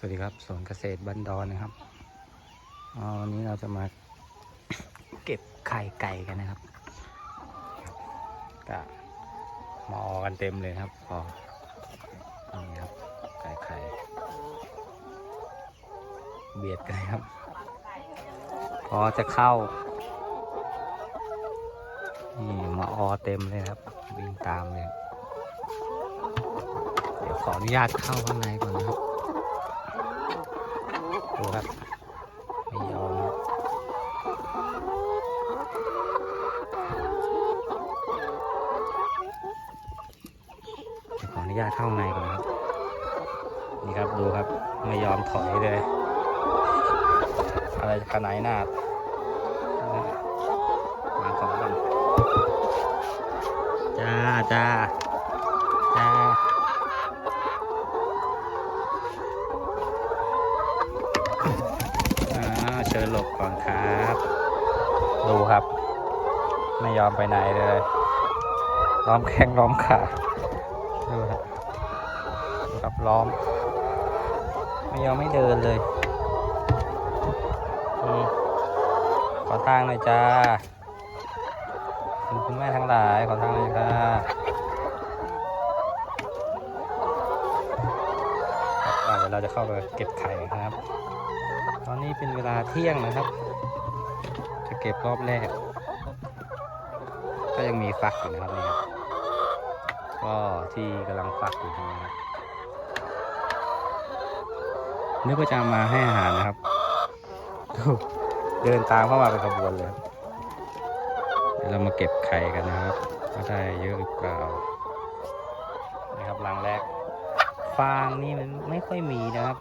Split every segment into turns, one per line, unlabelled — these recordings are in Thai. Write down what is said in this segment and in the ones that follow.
สวัสดีครับสวนเกษตรบันดอนนะครับวันนี้เราจะมาเก็บไข่ไก่กันนะครับครับก็มาออกันเต็มเลยครับพอนี่ครับไก่ไข่เบียดกันครับ พอจะเข้านี่มาออเต็มเลยครับวิ่งตามเลย เดี๋ยวขออนุญาตเข้าข้างในก่อนนะครับ ดูครับ ไม่ยอมครับเดี๋ยวขออนุญาตเข้าข้างในก่อนครับ นี่ครับดูครับ ไม่ยอมถอยเลย อะไร ขนาดหน้ามาของกันจ้าจ้าจ้าเชิญหลบก่อนครับ ดูครับ ไม่ยอมไปไหนเลยล้อมแข้งล้อมขาดูครับล้อม ไม่ยอมไม่เดินเลย ขอทางหน่อยจ้าคุณแม่ทั้งหลายขอทางหน่อยค่ะครับอ่าเดี๋ยวเราจะเข้าไปเก็บไข่นะครับ ตอนนี้เป็นเวลาเที่ยงนะครับ จะเก็บรอบแรก ก็ยังมีฟักอยู่นะครับนี่ครับก็ที่กำลังฟักอยู่นะครับนึกว่าจะมาให้อาหารนะครับ เดินตามเข้ามาเป็นขบวนเลยเดี๋ยวเรามาเก็บไข่กันนะครับว่าได้เยอะหรือเปล่านะครับรังแรก ฟางนี่มันไม่ค่อยมีนะครับ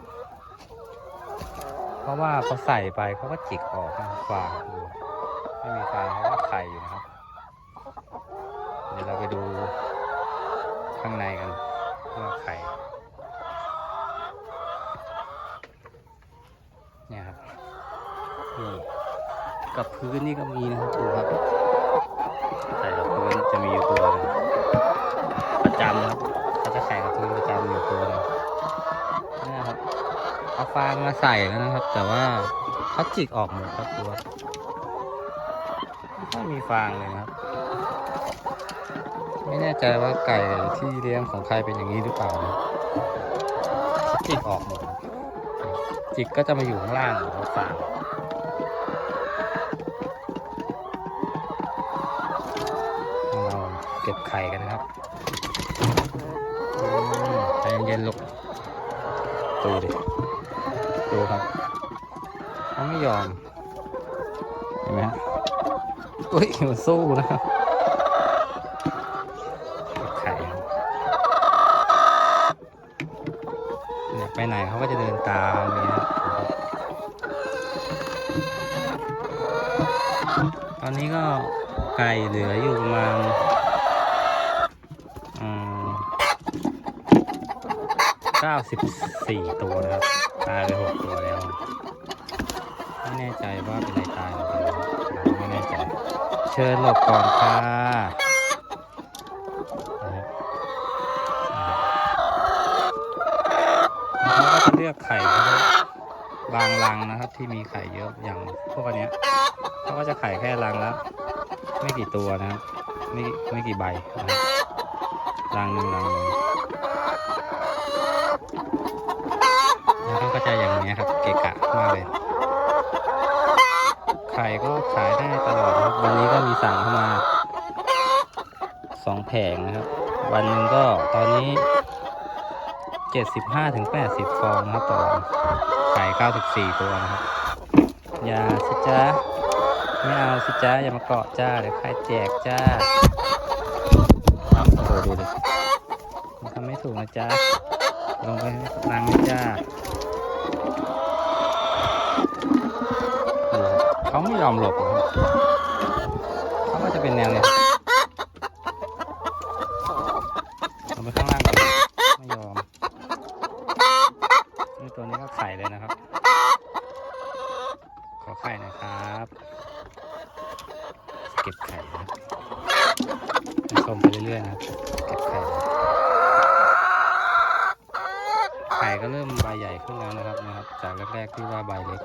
เพราะว่าพอใส่ไปเขาก็จิกออกนะฟางไม่มีฟางเพราะว่าไข่อยู่นะครับ เดี๋ยวเราไปดูข้างในกันว่าไข่เนี่ยครับนี่ กับพื้นนี่ก็มีนะครับดูครับใส่กับพื้นจะมีอยู่ตัวหนึงประจำนะครับเขาจะแข่งกับพื้นประจำอยู่ตัวหนึงเนี่ยครับเอาฟางมาใส่แล้วนะครับ แต่ว่าเขาจิกออกหมดครับตัวไม่มีฟางเลยนะครับ ไม่แน่ใจว่าไก่ที่เลี้ยงของใครเป็นอย่างนี้หรือเปล่านะเขาจิกออกหมดครับจิกก็จะมาอยู่ข้างล่างของฟางเราเก็บไข่กันนะครับใจเย็นๆลูกดูดิดูครับเขาไม่ยอม เห็นไหมฮะอุ้ยมันสู้นะครับไข่เนี่ยไปไหนเขาก็จะเดินตามอย่างนี้นะครับตอนนี้ก็ไก่เหลืออยู่ประมาณอืม 94 ตัวนะครับ ตายไป 6 ตัวแล้ว ไม่แน่ใจว่าเป็นอะไรตายหรือเปล่าไม่แน่ใจ เชิญหลบก่อนค่ะนะครับนะเขาก็จะเลือกไข่เขาบางรังนะครับ ที่มีไข่เยอะอย่างพวกอันเนี้ยเขาก็จะไข่แค่รังละไม่กี่ตัวนะครับไม่ไม่กี่ใบรังหนึ่งรังหนึ่ง แล้วเขาก็จะอย่างนี้ครับเกะกะมากเลยไข่ก็ขายได้ตลอดครับวันนี้ก็มีสั่งเข้ามาสองแผงนะครับ วันหนึ่งก็ตอนนี้เจ็ดสิบห้าถึงแปดสิบฟองนะครับต่อวันไข่เก้าสิบสี่ตัวนะครับอย่าสิจ้าไม่เอาสิจ้าอย่ามาเกาะจ้าเดี๋ยวใครแจกจ้าโอ้โหดูดิมันทำไม่ถูกนะจ้า ลงไปล้างจ้าเขาไม่ยอมหลบเขาก็จะเป็นแนวเนี้ยเอาไปข้างล่างก่อนไม่ยอมนี่ตัวนี้ก็ไข่เลยนะครับ ขอไข่น่อยครับ เก็บไข่นะชมไปเรื่อยๆนะครับ เก็บไข่ ไข่ก็เริ่มใบใหญ่ขึ้นแล้วนะครับนะครับ จากแรกๆที่ว่าใบเล็ก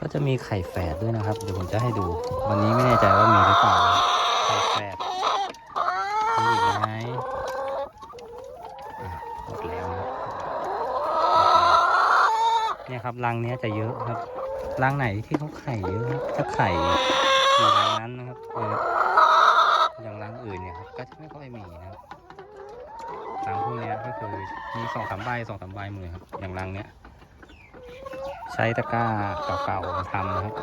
ก็จะมีไข่แฝดด้วยนะครับ เดี๋ยวผมจะให้ดู วันนี้ไม่แน่ใจว่ามีหรือเปล่าไข่แฝดมีอีกไหมอะหมดแล้วนะเนี่ยครับรังเนี้ยจะเยอะครับรังไหนที่เขาไข่เยอะครับจะไข่อยู่รังนั้นนะครับเอออย่างรังอื่นเนี่ยครับก็จะไม่ค่อยมีนะครับรังพว ก็คือมีสองสามใบสองสามใบหมือครับ อย่างรังเนี้ยใช้ตะกร้าเก่าๆมาทำนะครับ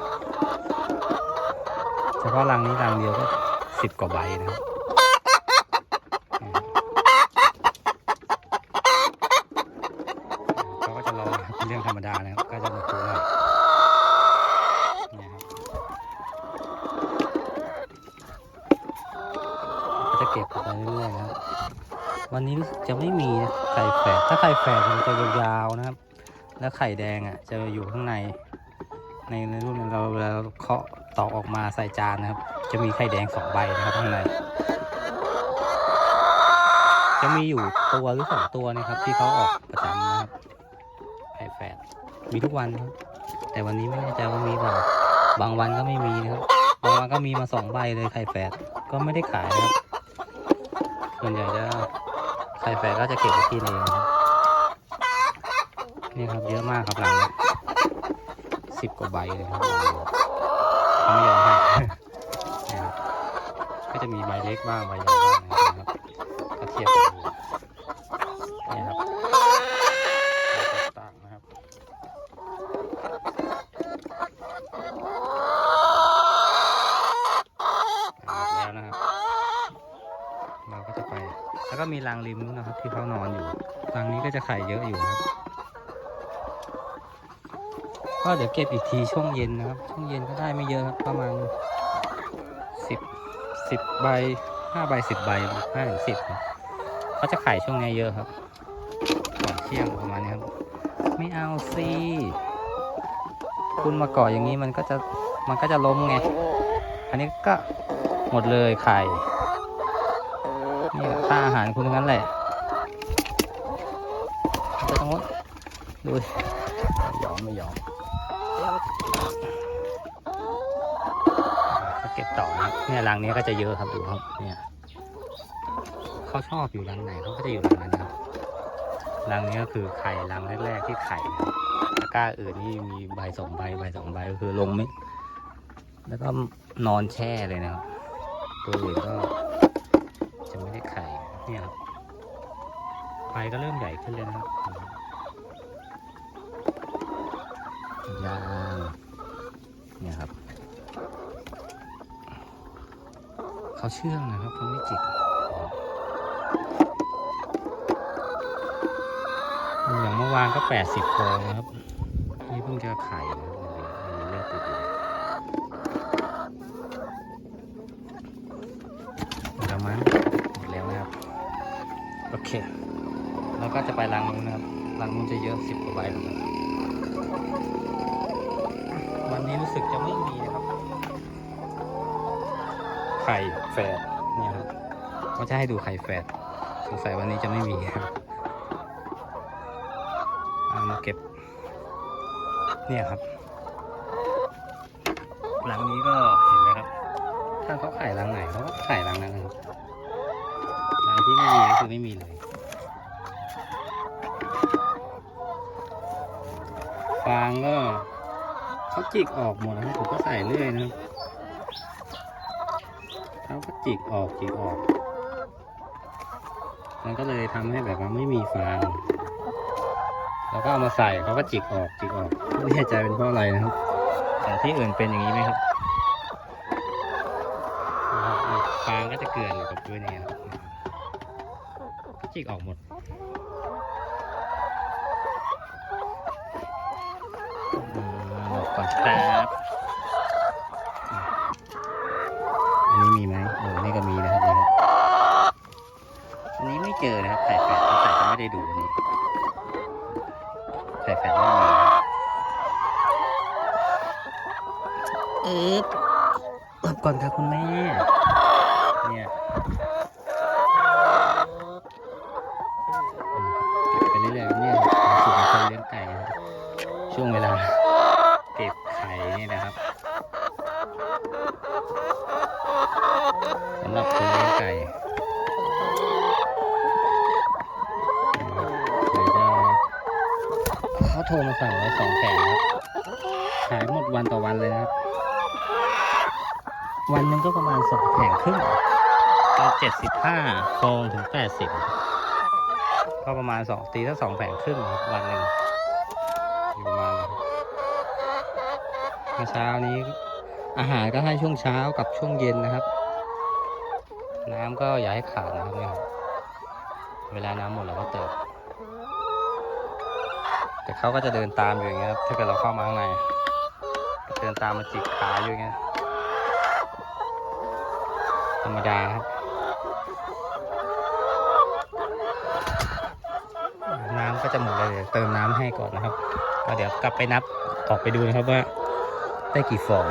เฉพาะรังนี้รังเดียวก็สิบกว่าใบนะครับเขาก็จะรอเป็นเรื่องธรรมดานะครับก็จะมาคูหน่อยเนี่ยครับก็จะเก็บไปเรื่อยๆนะครับ วันนี้รู้สึกจะไม่มีไข่แฝดถ้าไข่แฝดมันจะยาวๆนะครับ แล้วไข่แดงอะจะอยู่ข้างใน ในในรุ่นเราเวลาเราเคาะตอกออกมาใส่จานนะครับ จะมีไข่แดงสองใบนะครับข้างในจะมีอยู่ตัวหรือสองตัวนะครับ ที่เขาออกประจำนะครับไข่แฝดมีทุกวันนะครับ แต่วันนี้ไม่แน่ใจว่ามีเปล่าบางวันก็ไม่มีนะครับบางวันก็มีมาสองใบเลยไข่แฝดก็ไม่ได้ขายนะครับส่วนใหญ่จะ ไข่แฝดก็จะเก็บไว้ที่เองนะครับนี่ครับเยอะมากครับหลังนี้สิบกว่าใบเลยครับเขาไม่ยอมให้ก็จะมีใบเล็กบ้างใบใหญ่บ้างนะครับก็เทียบกันครับต่างนะครับแล้วนะครับ เราก็จะไป แล้ว ก็มีรังริมนู้นนะครับ ที่เขานอนอยู่ รังนี้ก็จะไข่เยอะอยู่ครับ ก็เดี๋ยวเก็บอีกทีช่วงเย็นนะครับ ช่วงเย็นก็ได้ไม่เยอะครับ ประมาณสิบสิบใบห้าใบสิบใบห้าถึงสิบเขาจะไขายช่วงนี้เยอะครับก่อนเที่ยงประมาณนี้ครับ ไม่เอาสิคุณมาก่ออย่างนี้มันก็จะมันก็จะล้มไง อันนี้ก็หมดเลยไข่ นี่แหละค่าอาหารคุณทั้งนั้นแหละจะต้องดูดิไม่ยอมไม่ยอมก็เก็บต่อนะครับเนี่ยรังนี้ก็จะเยอะครับดูครับเนี่ยเขาชอบอยู่รังไหนเขาก็จะอยู่รังนั้นนะครับรังนี้ก็คือไข่รังแรกๆที่ไข่นะครับตะกร้าอื่นนี่มีใบสองใบใบสองใบก็คือลงไม่แล้วก็นอนแช่เลยนะครับตัวอื่นก็ จะไม่ได้ไข่เนี่ยครับใบก็เริ่มใหญ่ขึ้นเลยนะครับยางเนี่ยครับ เขาเชื่องนะครับเขาไม่จิกอย่างเมื่อวานก็แปดสิบฟองนะครับ นี่เพิ่งจะไข่นะครับมันมีเลือดติดอยู่หมดแล้วมั้งหมดแล้วนะครับ โอ เค แล้วก็จะไปรังนู้นนะครับรังนู้นจะเยอะสิบกว่าใบเหมือนกันวันนี้รู้สึกจะไม่มีนะครับ ไข่แฝดเนี่ยครับเขาจะให้ดูไข่แฝดสงสัยวันนี้จะไม่มีครับเอามาเก็บ เนี่ยครับ หลังนี้ก็เห็นไหมครับ ถ้าเขาไข่รังไหนเขาก็ไข่รังนั้นนะครับ รังที่ไม่มีก็คือไม่มีเลยฟางก็เขาจิกออกหมดนะครับผมก็ใส่เรื่อยนะครับเขาก็จิกออกจิกออก มันก็เลยทำให้แบบว่าไม่มีฟาง แล้วก็เอามาใส่เขาก็จิกออกจิกออกไม่แน่ใจเป็นเพราะอะไรนะครับ แต่ที่อื่นเป็นอย่างนี้ไหมครับนะครับฟางก็จะเกลื่อนอยู่กับพื้นอย่างเงี้ยครับก็ จิกออกหมดอืมหมดก่อนครับอันนี้มีไหมโอ้นี่ก็มีนะครับนี่ครับอันนี้ไม่เจอนะครับไข่แฝดไข่จะไม่ได้ดูอันนี้ไข่แฝดไม่มีนะเอ๊บหลบก่อนครับคุณแม่ เนี่ย เก็บไปเรื่อยๆเนี่ยความสุขของคนเลี้ยงไก่นะครับช่วงเวลา เก็บไข่นี่นะครับสำหรับคนเลี้ยงไก่เดี๋ยวจะเขาโทรมาสั่งไว้สองแผงครับขายหมดวันต่อวันเลยนะครับ วันหนึงก็ประมาณสองแผงครึ่งเป็นเจ็ดสิบห้าฟองถึงแปดสิบก็ประมาณสองตีถ้าสองแผงครึ่งครับวันหนึ่งอยู่ประมาณเช้านี้อาหารก็ให้ช่วงเช้ากับช่วงเย็นนะครับ น้ำก็อย่าให้ขาดนะครับเนี่ยเวลาน้ำหมดเราก็เติมแต่เขาก็จะเดินตามอยู่อย่างเงี้ยครับถ้าเกิดเราเข้ามาข้างในเดินตามมาจิกขาอยู่อย่างเงี้ยธรรมดาครับน้ำก็จะหมดเลยเดี๋ยวเติมน้ำให้ก่อนนะครับก็เดี๋ยวกลับไปนับออกไปดูนะครับว่าได้กี่ฟอง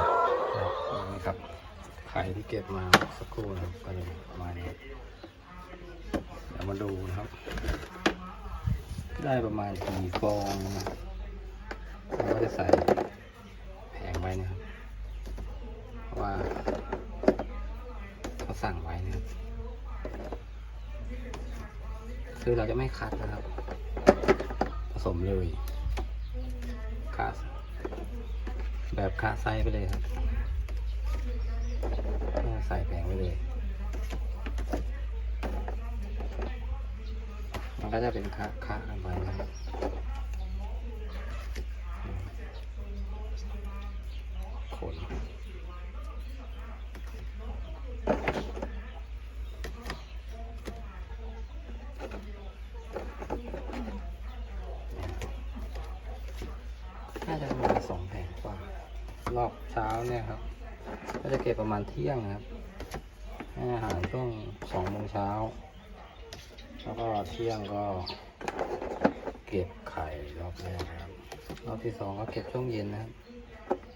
ไข่ที่เก็บมาสักครู่นะครับก็เลยประมาณนี้เดี๋ยวมาดูนะครับ ได้ประมาณกี่ฟองนะเราก็จะใส่แผงไว้นะครับเพราะว่าเขาสั่งไว้นะครับคือเราจะไม่คัดนะครับ ผสมเลยคัดแบบคาไซไปเลยครับ ไว้เลย มันก็จะเป็นคะคะกันไปนะครับขนน่าจะประมาณสองแผงกว่า รอบเช้าเนี่ยครับ ก็จะเก็บประมาณเที่ยงครับ ให้อาหารช่วงสองโมงเช้า แล้วก็เที่ยงก็เก็บไข่รอบแรกครับ รอบที่สองก็เก็บช่วงเย็นนะครับ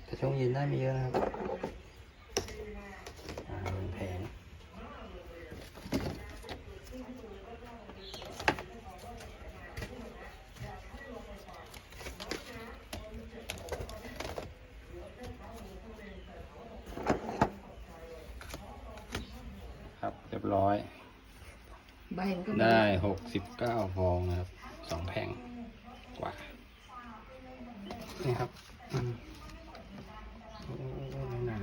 แต่ช่วงเย็นได้ไม่เยอะนะครับอ่าหนึ่งแผง ครับเรียบร้อย
ใบมันก็
ได้หกสิบเก้าฟองนะครับสองแผงกว่า นี่ครับอืมโอ้ไม่นาน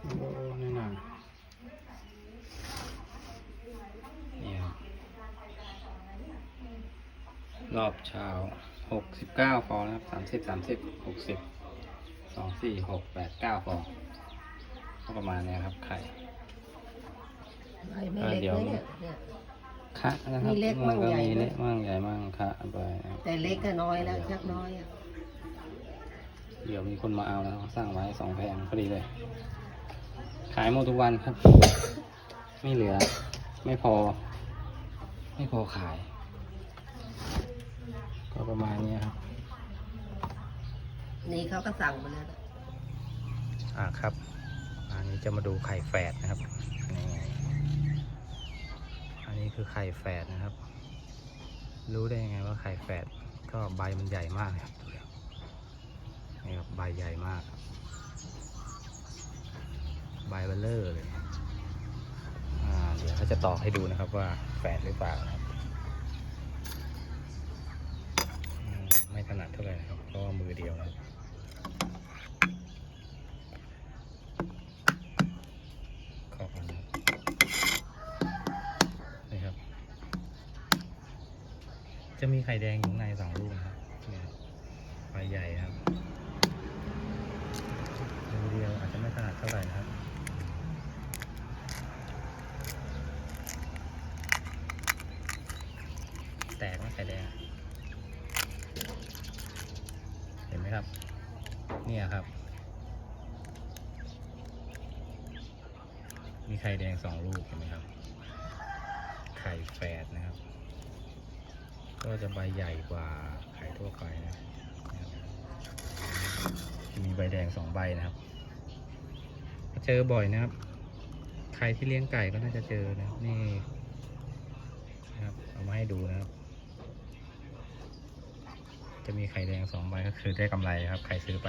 โอ้ไม่นานนี่ครับรอบเช้าหกสิบเก้าฟองนะครับสามสิบสามสิบหกสิบสองสี่หกแปดเก้าฟองก็ประมาณเนี้ยครับไข่
ใบไม่เล็ก
เดี๋ยว
นะเนี่ยเนี่ย
คะนะครับ
มีเล็กมั่ง
ก็
ใหญ่
มี
มั่ง
เล็กมั่งใหญ่มั่งคะไปนะครับ
แต่เล็กก็น้อยแล้วชักน้อยอะ
เดี๋ยวมีคนมาเอาแล้วสั่งไว้สองแผงพอดีเลย ขายหมดทุกวันครับ ไม่เหลือ ไม่พอ ไม่พอขาย ก็ประมาณนี้ครับ
นี่เขาก็สั่งมาแล้วนะ
อ่าครับ อันนี้จะมาดูไข่แฝดนะครับนี่ไงอั นี้คือไข่แฝดนะครับ รู้ได้ยังไงว่าไข่แฝด ก็ใบมันใหญ่มากครับดูแล้วนี่ครับใบใหญ่มากครับ ใบเบลเลอร์เลยอ่าเดี๋ยวเขาจะต่อให้ดูนะครับว่าแฝดหรือเปล่านะครับ ไม่ถนัดเท่าไหร่ครับเพราะว่ามือเดียวครับ ขอบคุณนี่ครับ จะมีไข่แดงอยู่ข้างในสองลูกนะครับเนี่ยครับใหญ่ครับดูเดียวอาจจะไม่ถนัดเท่าไหร่นะครับแตกไหมไข่แดง เห็นไหมครับ เนี่ยครับ มีไข่แดงสองลูกเห็นไหมครับ ไข่แฝดนะครับ ก็จะใบใหญ่กว่าไข่ทั่วไปนะนะมีใบแดงสองใบนะครับเจอบ่อยนะครับ ใครที่เลี้ยงไก่ก็น่าจะเจอนะครับนี่นะครับเอามาให้ดูนะครับ จะมีไข่แดงสองใบก็คือได้กำไรครับใครซื้อไป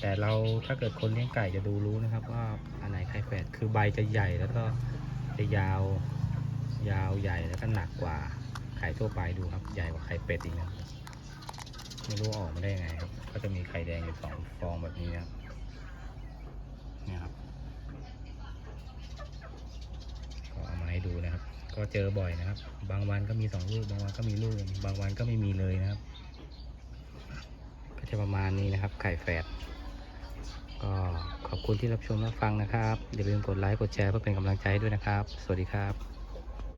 แต่เราถ้าเกิดคนเลี้ยงไก่จะดูรู้นะครับ ว่าอันไหนไข่แฝดคือใบจะใหญ่แล้วก็จะยาว ยาวใหญ่แล้วก็หนักกว่า ไข่ทั่วไปดูครับ ใหญ่กว่าไข่เป็ดอีกนะไม่รู้ออกมาได้ยังไงครับ ก็จะมีไข่แดงอยู่สองฟองแบบนี้นะครับนี่ครับก็เอามาให้ดูนะครับ ก็เจอบ่อยนะครับ บางวันก็มีสองลูก บางวันก็มีลูก บางวันก็ไม่มีเลยนะครับ ก็จะประมาณนี้นะครับ ไข่แฝดก็ขอบคุณที่รับชมรับฟังนะครับ อย่าลืมกดไลค์กดแชร์เพื่อเป็นกำลังใจด้วยนะครับ สวัสดีครับ